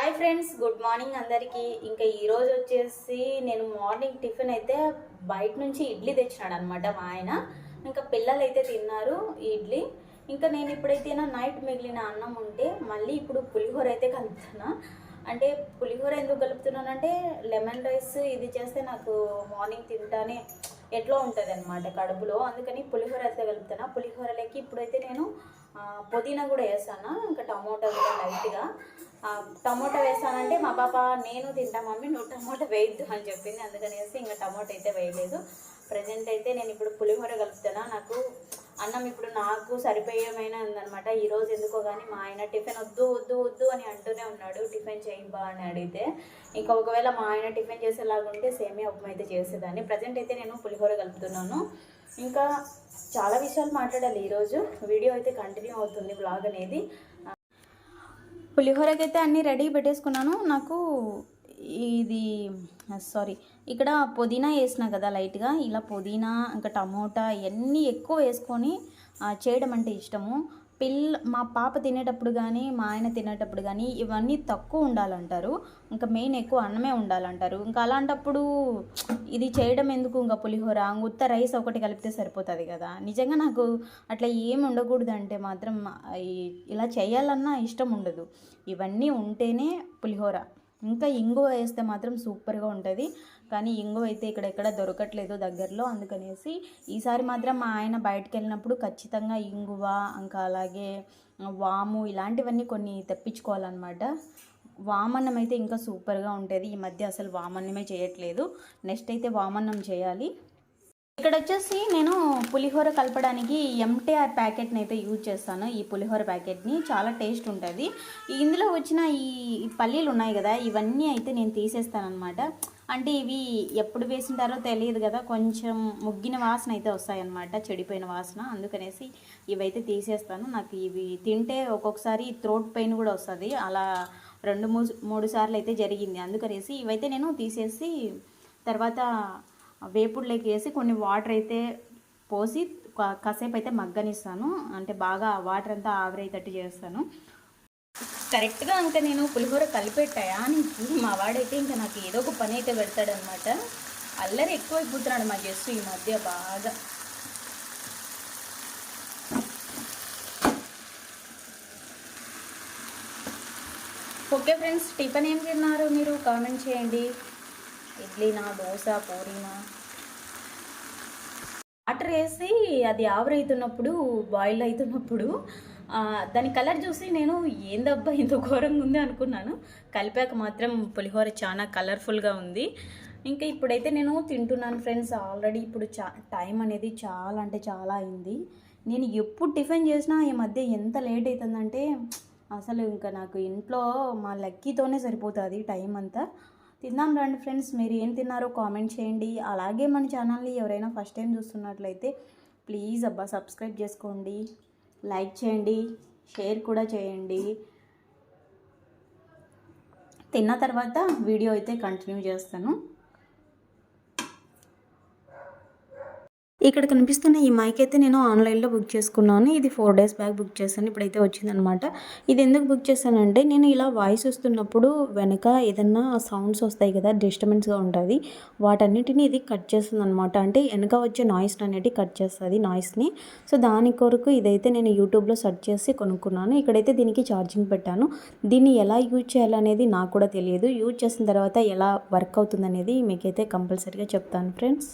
Hi friends good morning అందరికీ. ఇంకా ఈరోజు వచ్చేసి నేను మార్నింగ్ టిఫిన్ అయితే బయట నుంచి ఇడ్లీ తెచ్చినాడు అనమాట మా ఆయన. ఇంకా పిల్లలు అయితే తిన్నారు ఇడ్లీ. ఇంకా నేను ఇప్పుడైతే నైట్ మిగిలిన అన్నం ఉంటే మళ్ళీ ఇప్పుడు పులిహోర అయితే కలుపుతున్నా. అంటే పులిహోర ఎందుకు కలుపుతున్నానంటే లెమన్ రైస్ ఇది చేస్తే నాకు మార్నింగ్ తింటానే ఎట్లా ఉంటుంది అనమాట కడుపులో. అందుకని పులిహోర అయితే కలుపుతాను పులిహోరలోకి ఇప్పుడైతే నేను పుదీనా కూడా వేసాను? ఇంకా టమోటా కూడా లైట్గా. టమోటా వేసానంటే మా పాప నేను తింటా మమ్మీ నువ్వు టమోటా వేయద్దు అని చెప్పింది. అందుకనేసి ఇంకా టమోటా అయితే వేయలేదు. ప్రజెంట్ అయితే నేను ఇప్పుడు పులిహోర కలుపుతాను నాకు అన్నం ఇప్పుడు నాకు సరిపోయేమైనా ఉందనమాట ఈరోజు ఎందుకో కానీ మా ఆయన టిఫిన్ వద్దు వద్దు వద్దు అని అంటూనే ఉన్నాడు. టిఫిన్ చేయిబా అని అడిగితే ఇంకా ఒకవేళ మా ఆయన టిఫిన్ చేసేలాగా ఉంటే సేమే ఉప్మా అయితే చేసేదాన్ని. ప్రజెంట్ అయితే నేను పులిహోర కలుపుతున్నాను. ఇంకా చాలా విషయాలు మాట్లాడాలి ఈరోజు. వీడియో అయితే కంటిన్యూ అవుతుంది బ్లాగ్ అనేది. పులిహోరకైతే అన్నీ రెడీ పెట్టేసుకున్నాను. నాకు ఇది సారీ ఇక్కడ పుదీనా వేసిన కదా లైట్గా. ఇలా పుదీనా ఇంకా టమోటా ఇవన్నీ ఎక్కువ వేసుకొని చేయడం అంటే ఇష్టము. పిల్ల మా పాప తినేటప్పుడు కానీ మా ఆయన తినేటప్పుడు కానీ ఇవన్నీ తక్కువ ఉండాలంటారు. ఇంకా మెయిన్ ఎక్కువ అన్నమే ఉండాలంటారు. ఇంకా అలాంటప్పుడు ఇది చేయడం ఎందుకు? ఇంకా పులిహోర ఉత్త రైస్ ఒకటి కలిపితే సరిపోతుంది కదా. నిజంగా నాకు అట్లా ఏం ఉండకూడదు అంటే మాత్రం ఇలా చేయాలన్నా ఇష్టం ఉండదు. ఇవన్నీ ఉంటేనే పులిహోర. ఇంకా ఇంగువ వేస్తే మాత్రం సూపర్గా ఉంటుంది. కానీ ఇంగువ అయితే ఇక్కడ ఎక్కడ దొరకట్లేదు దగ్గరలో. అందుకనేసి ఈసారి మాత్రం మా ఆయన బయటకు వెళ్ళినప్పుడు ఖచ్చితంగా ఇంగువ ఇంకా అలాగే వాము ఇలాంటివన్నీ కొన్ని తెప్పించుకోవాలన్నమాట. వామన్నం అయితే ఇంకా సూపర్గా ఉంటుంది. ఈ మధ్య అసలు వామన్నమే చేయట్లేదు. నెక్స్ట్ అయితే వామన్నం చేయాలి. ఇక్కడ వచ్చేసి నేను పులిహోర కలపడానికి ఎంటీఆర్ ప్యాకెట్ని అయితే యూజ్ చేస్తాను. ఈ పులిహోర ప్యాకెట్ని చాలా టేస్ట్ ఉంటుంది. ఇందులో వచ్చిన ఈ పల్లీలు ఉన్నాయి కదా ఇవన్నీ అయితే నేను తీసేస్తానమాట అంటే ఇవి ఎప్పుడు వేసింటారో తెలియదు కదా కొంచెం ముగ్గిన వాసన అయితే వస్తాయన్నమాట చెడిపోయిన వాసన. అందుకనేసి ఇవైతే తీసేస్తాను. నాకు ఇవి తింటే ఒక్కొక్కసారి థ్రోట్ పెయిన్ కూడా వస్తుంది. అలా రెండు మూడు మూడు సార్లు అయితే జరిగింది. అందుకనేసి ఇవైతే నేను తీసేసి తర్వాత వేపుడులోకి వేసి కొన్ని వాటర్ అయితే పోసి కా- కాసేపు అయితే మగ్గనిస్తాను. అంటే బాగా వాటర్ అంతా ఆవిరయ్యేటట్టు చేస్తాను. కరెక్ట్గా ఇంకా నేను పులిహోర కలిపెట్టాయా అని మా వాడైతే ఇంకా నాకు ఏదో ఒక పని అయితే పెడతాడనమాట అల్లరి ఎక్కువైపోతున్నాడు మా జస్సు ఈ మధ్య బాగా. ఓకే ఫ్రెండ్స్ టిఫిన్ ఏం తిన్నారు మీరు? కామెంట్ చేయండి. ఇడ్లీనా దోశ పూరీనా వాటర్ వేసి అది ఆవిరైతున్నప్పుడు బాయిల్ అవుతున్నప్పుడు దాని కలర్ చూసి నేను ఏందబ్బా ఇంత ఘోరంగా ఉంది అనుకున్నాను. కలిపాక మాత్రం పులిహోర చాలా కలర్ఫుల్గా ఉంది. ఇంకా ఇప్పుడైతే నేను తింటున్నాను ఫ్రెండ్స్. ఆల్రెడీ ఇప్పుడు చా టైం అనేది చాలా అంటే చాలా అయింది. నేను ఎప్పుడు టిఫిన్ చేసినా ఈ మధ్య ఎంత లేట్ అవుతుందంటే అసలు ఇంకా నాకు ఇంట్లో మా లక్కీతోనే సరిపోతుంది టైం అంతా. తిందాం రండి ఫ్రెండ్స్ మీరు ఏం తిన్నారో కామెంట్ చేయండి. అలాగే మన ఛానల్ని ఎవరైనా ఫస్ట్ టైం చూస్తున్నట్లయితే ప్లీజ్ అబ్బా సబ్స్క్రైబ్ చేసుకోండి లైక్ చేయండి షేర్ కూడా చేయండి. తిన్న తర్వాత వీడియో అయితే కంటిన్యూ చేస్తాను. ఇక్కడ కనిపిస్తున్న ఈ మైక్ అయితే నేను ఆన్లైన్లో బుక్ చేసుకున్నాను. ఇది ఫోర్ డేస్ బ్యాక్ బుక్ చేశాను. ఇప్పుడైతే వచ్చిందనమాట ఇది ఎందుకు బుక్ చేశానంటే నేను ఇలా వాయిస్ వస్తున్నప్పుడు వెనక ఏదన్నా సౌండ్స్ వస్తాయి కదా డిస్టర్బెన్స్గా ఉంటుంది. వాటన్నిటిని ఇది కట్ చేస్తుంది అనమాట అంటే వెనక వచ్చే నాయిస్ అనేది కట్ చేస్తుంది నాయిస్ని సో దాని కొరకు ఇదైతే నేను యూట్యూబ్లో సెర్చ్ చేసి కొనుక్కున్నాను. ఇక్కడైతే దీనికి ఛార్జింగ్ పెట్టాను. దీన్ని ఎలా యూజ్ చేయాలనేది నాకు కూడా తెలియదు. యూజ్ చేసిన తర్వాత ఎలా వర్క్ అవుతుందనేది మీకైతే కంపల్సరీగా చెప్తాను ఫ్రెండ్స్